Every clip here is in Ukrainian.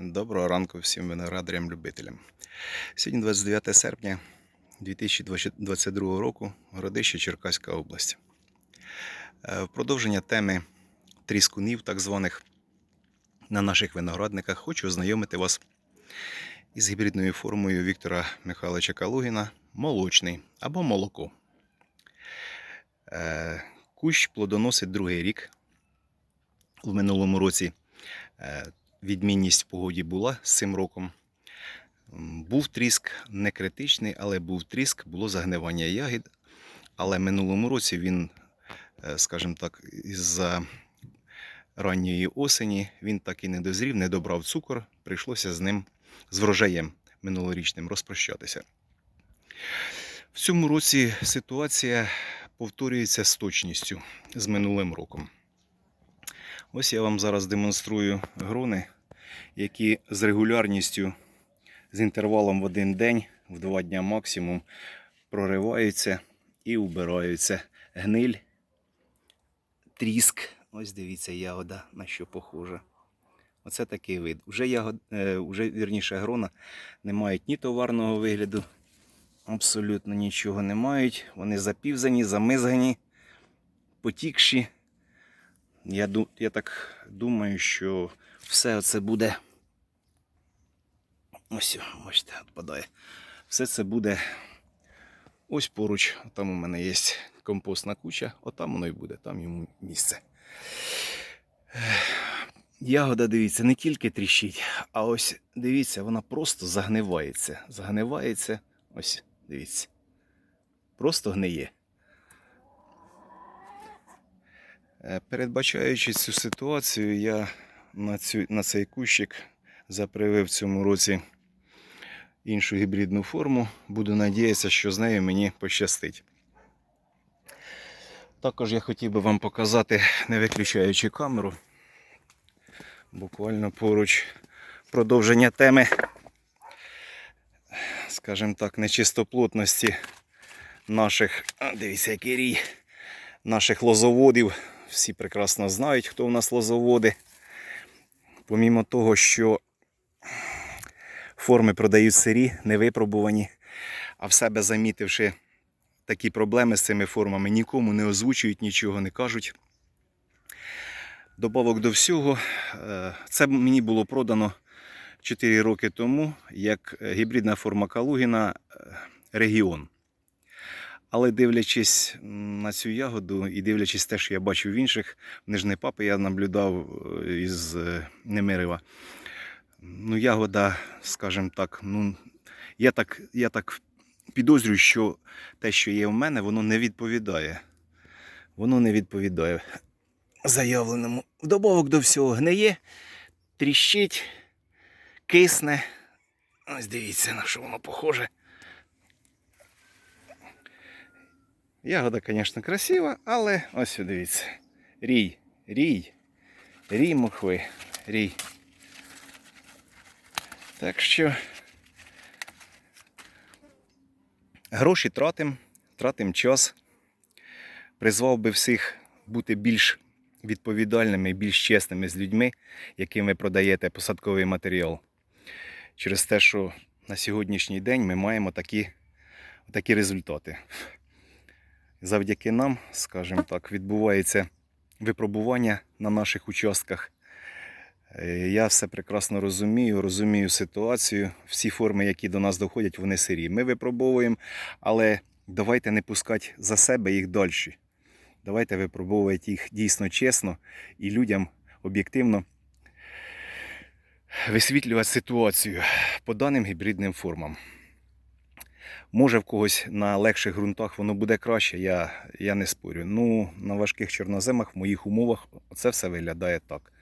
Доброго ранку всім виноградарям-любителям. Сьогодні 29 серпня 2022 року, Городище Черкаська область. Е, В продовження теми тріскунів, так званих, на наших виноградниках, хочу ознайомити вас із гібридною формою Віктора Михайловича Калугіна молочний або молоко. Е, Кущ плодоносить другий рік. В минулому році е, відмінність в погоді була з цим роком. Був тріск не критичний, але був тріск, було загнивання ягід. Але минулому році він, е, скажімо так, із-за ранньої осені він так і не дозрів, не добрав цукор. Прийшлося з ним, з врожаєм минулорічним розпрощатися. В цьому році ситуація повторюється з точністю з минулим роком. Ось я вам зараз демонструю грони, які з регулярністю, з інтервалом в один день, в два дня максимум, прориваються і убираються. Гниль, тріск. Ось дивіться, ягода на що похожа. Оце такий вид. Уже, ягод, е, уже вірніше грона не мають ні товарного вигляду, абсолютно нічого не мають. Вони запівзані, замизгані, потікші. Я, я так думаю, що все це буде. Ось, бачите, відпадає. Все це буде ось поруч. Там у мене є компостна куча, отам воно і буде, там йому місце. Ягода, дивіться, не тільки тріщить, а ось дивіться, вона просто загнивається. Загнивається, ось, дивіться. Просто гниє. Передбачаючи цю ситуацію, я на, цю, на цей кущик запривив в цьому році іншу гібридну форму. Буду надіятися, що з нею мені пощастить. Також я хотів би вам показати, не виключаючи камеру, буквально поруч продовження теми, скажімо так, нечистоплотності наших, дивіться, який рій, наших лозоводів. Всі прекрасно знають, хто у нас лозоводи. Помімо того, що форми продають сирі, невипробувані, а в себе замітивши такі проблеми з цими формами, нікому не озвучують, нічого не кажуть. Добавок до всього, е, це мені було продано 4 роки тому як гібридна форма Калугіна е, регіон. Але дивлячись на цю ягоду і дивлячись те, що я бачив в інших, в Нижній Папи я наблюдав е, із е, Немирива. Ну, ягода, скажімо так, ну, я так, я так підозрюю, що те, що є в мене, воно не відповідає. Воно не відповідає заявленому. Вдобавок до всього гниє, тріщить, кисне. Ось дивіться, на що воно похоже. Ягода, звісно, красива, але ось дивіться. Рій, рій, рій мухви, рій. Так що гроші тратим, тратим час. Призвав би всіх бути більш відповідальними, більш чесними з людьми, яким ви продаєте посадковий матеріал. Через те, що на сьогоднішній день ми маємо такі, такі результати. Завдяки нам, скажімо так, відбувається випробування на наших участках. Е, Я все прекрасно розумію, розумію ситуацію. Всі форми, які до нас доходять, вони сирі. Ми випробовуємо, але давайте не пускати за себе їх далі. Давайте випробовувати їх дійсно чесно і людям об'єктивно висвітлювати ситуацію по даним гібридним формам. Може в когось на легших ґрунтах воно буде краще, я, я не спорю. Ну, на важких чорноземах, в моїх умовах, це все виглядає так.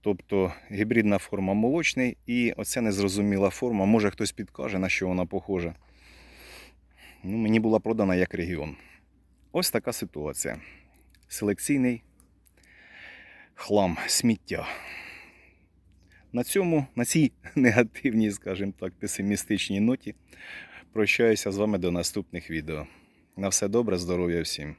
Тобто гібридна форма молочний і оця незрозуміла форма. Може хтось підкаже, на що вона похожа. Ну, мені була продана як регіон. Ось така ситуація. Селекційний хлам, сміття. На цьому, на цій негативній, скажімо так, песимістичній ноті прощаюся з вами до наступних відео. На все добре, здоров'я всім!